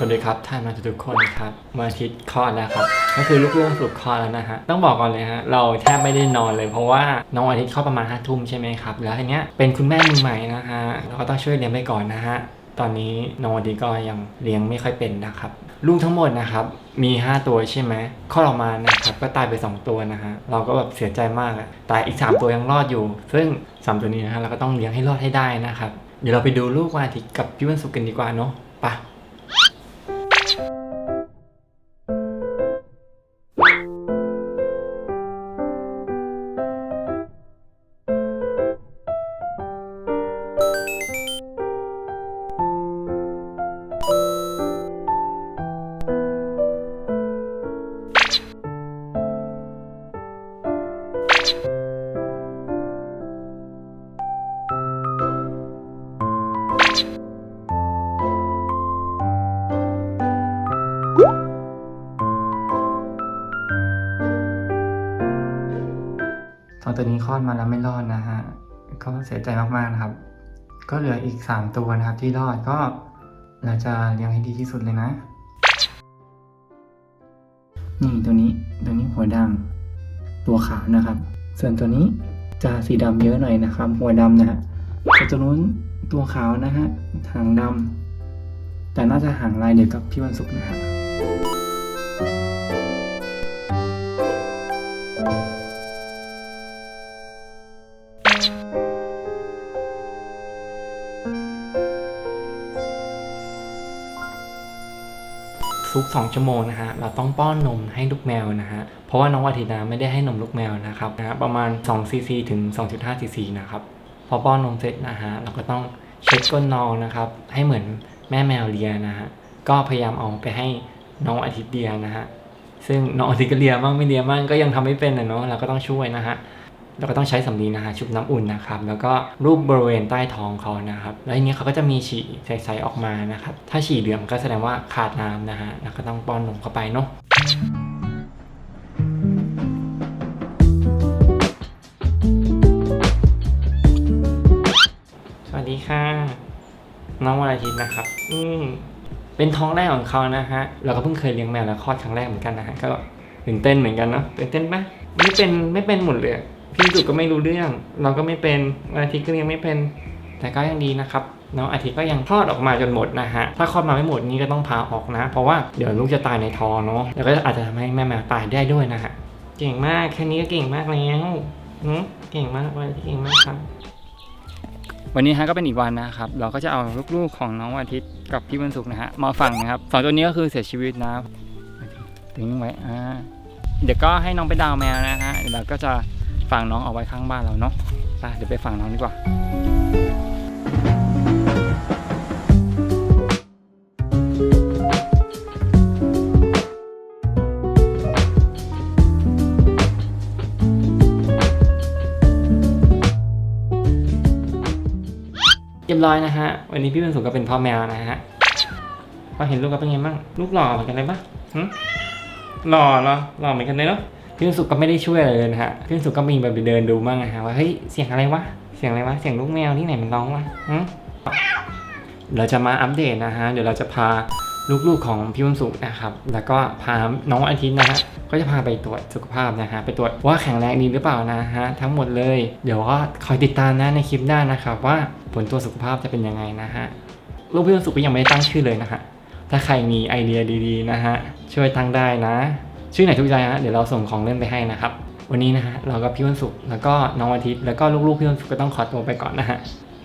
สวัสดีครับท่านมาทุกคนครับวันอาทิตย์คลอดแล้วครับ ก็คือลูกเรื่องสุกคลอดแล้วนะฮะ ต้องบอกก่อนเลยฮะ เราแทบไม่ได้นอนเลยเพราะว่าน้องอาทิตย์เข้าประมาณห้าทุ่มใช่ไหมครับ แล้วทีเนี้ยเป็นคุณแม่มือใหม่นะฮะ เราก็ต้องช่วยเลี้ยงไปก่อนนะฮะ ตอนนี้น้องอาทิตย์ก็ยังเลี้ยงไม่ค่อยเป็นนะครับ ลูกทั้งหมดนะครับ มี 5 ตัวใช่ไหมคลอออกมานะครับก็ตายไป 2 ตัวนะฮะ เราก็แบบเสียใจมากอะแต่อีก 3 ตัวยังรอดอยู่ ซึ่งสามตัวนี้นะฮะเราก็ต้องเลี้ยงให้รอดให้ได้นะครับ เดี๋ยวเราไปดูลูกวันอาทิตย์กับพี่วันศุกร์กันดีกว่าเนาะ ไป สองตัวนี้คลอดมาแล้วไม่รอดนะฮะ ก็เสียใจมากๆนะครับ ก็เหลืออีก 3 ตัวนะครับที่รอดก็เราจะเลี้ยงให้ดีที่สุดเลยนะ นี่ตัวนี้ตัวนี้หัวดำตัวขาวนะครับ ส่วนตัวนี้จะสีดำเยอะหน่อยนะครับ หัวดำนะฮะส่วนตัวนู้นตัวขาวนะฮะหางดำแต่น่าจะหางลายเดียวกับพี่วันศุกร์นะฮะ ทุก 2 ชั่วโมงนะฮะเราต้องป้อนนมให้ลูกแมวนะฮะเพราะว่าน้องวาทินาไม่ได้ให้นมลูกแมวนะครับนะฮะประมาณ2ซีซีถึง 2.5ซีซีนะครับพอป้อนนมเสร็จนะฮะเราก็ต้องเช็ดก้นน้องนะครับให้เหมือนแม่แมวเลียนะฮะก็พยายามเอาไปให้น้องอาทิตย์เลียนะฮะซึ่งน้องอาทิตย์ก็เลียบ้างไม่เลียบ้างก็ยังทำไม่เป็นนะเนาะเราก็ต้องช่วยนะฮะ เราก็ต้องใช้สำลีนะฮะชุบน้ำอุ่นนะครับแล้วก็รูปบริเวณใต้ท้องเขานะครับแล้วทีนี้เขาก็จะมีฉี่ใสๆออกมานะครับถ้าฉี่เหลืองก็แสดงว่าขาดน้ำนะฮะแล้วก็ต้องป้อนนมเข้าไปเนาะสวัสดีค่ะ น้องวันอาทิตย์นะครับ อืมเป็นท้องแรกของเขานะฮะเราก็เพิ่งเคยเลี้ยงแมวแล้วคลอดครั้งแรกเหมือนกันนะฮะก็ตื่นเต้นเหมือนกันเนาะตื่นเต้นปะไม่เป็นไม่เป็นหมดเลย พี่สุก็ไม่รู้เรื่อง เราก็ไม่เป็นอาทิตย์ก็ยังไม่เป็น แต่ก็ยังดีนะครับน้องอาทิตย์ก็ยังคลอดออกมาจนหมดนะฮะ ถ้าคลอดมาไม่หมดนี่ก็ต้องพาออกนะ เพราะว่าเดี๋ยวลูกจะตายในท้องเนาะ แล้วก็อาจจะทำให้แม่แมวตายได้ด้วยนะฮะ เก่งมาก แค่นี้ก็เก่งมากแล้วเก่งมากวันอาทิตย์เก่งมากครับ วันนี้ฮะก็เป็นอีกวันนะครับ เราก็จะเอาลูกๆของน้องอาทิตย์กับพี่วันศุกร์นะฮะ มาฝังนะครับสองตัวนี้ก็คือเสียชีวิตนะถึงไว้ อ่า เดี๋ยวก็ให้น้องไปดาวแมวนะฮะ เดี๋ยวเราก็จะ ฝังน้องเอาไว้ข้างบ้านเราเนาะไปเดี๋ยวไปฝังน้องดีกว่า เรียบร้อยนะฮะ วันนี้พี่เป็นสุขก็เป็นพ่อแมวนะฮะพอเห็นลูกก็เป็นไงบ้าง ลูกหล่อเหมือนกันเลยปะหึหล่อเหรอหล่อเหมือนกันเลยเนาะ พี่สุก็ไม่ได้ช่วยอะไรเลยนะฮะพี่สุก็มีแบบไปเดินดูบ้างนะฮะว่าเฮ้ยเสียงอะไรวะเสียงอะไรวะเสียงลูกแมวที่ไหนมันร้องวะเราจะมาอัปเดตนะฮะเดี๋ยวเราจะพาลูกๆของพี่วันศุกนะครับ แล้วก็พาน้องอาทิตย์นะฮะ ก็จะพาไปตรวจสุขภาพนะฮะ ไปตรวจว่าแข็งแรงดีหรือเปล่านะฮะ ทั้งหมดเลย เดี๋ยวก็คอยติดตามนะในคลิปหน้านะครับ ว่าผลตรวจสุขภาพจะเป็นยังไงนะฮะ ลูกพี่วันศุกร์ก็ยังไม่ได้ตั้งชื่อเลยนะฮะ ถ้าใครมีไอเดียดีๆนะฮะ ช่วยตั้งได้นะ ชื่อไหนทุกใจฮะเดี๋ยวเราส่งของเล่นไปให้นะครับ วันนี้นะฮะเราก็พี่วันศุกร์แล้วก็น้องอาทิตย์แล้วก็ลูกๆพี่วันศุกร์ก็ต้องขอตัวไปก่อนนะฮะ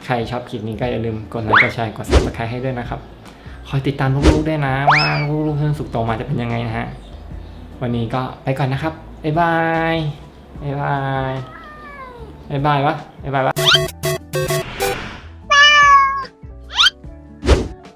ใครชอบคลิปนี้ก็อย่าลืมกดไลค์กดแชร์กดซับสไครต์ให้ด้วยนะครับคอยติดตามลูกๆด้วยนะว่าลูกๆพี่วันศุกร์โตมาจะเป็นยังไงนะฮะวันนี้ก็ไปก่อนนะครับบ๊ายบายบ๊ายบายบ๊ายบายวะบ๊ายบายวะ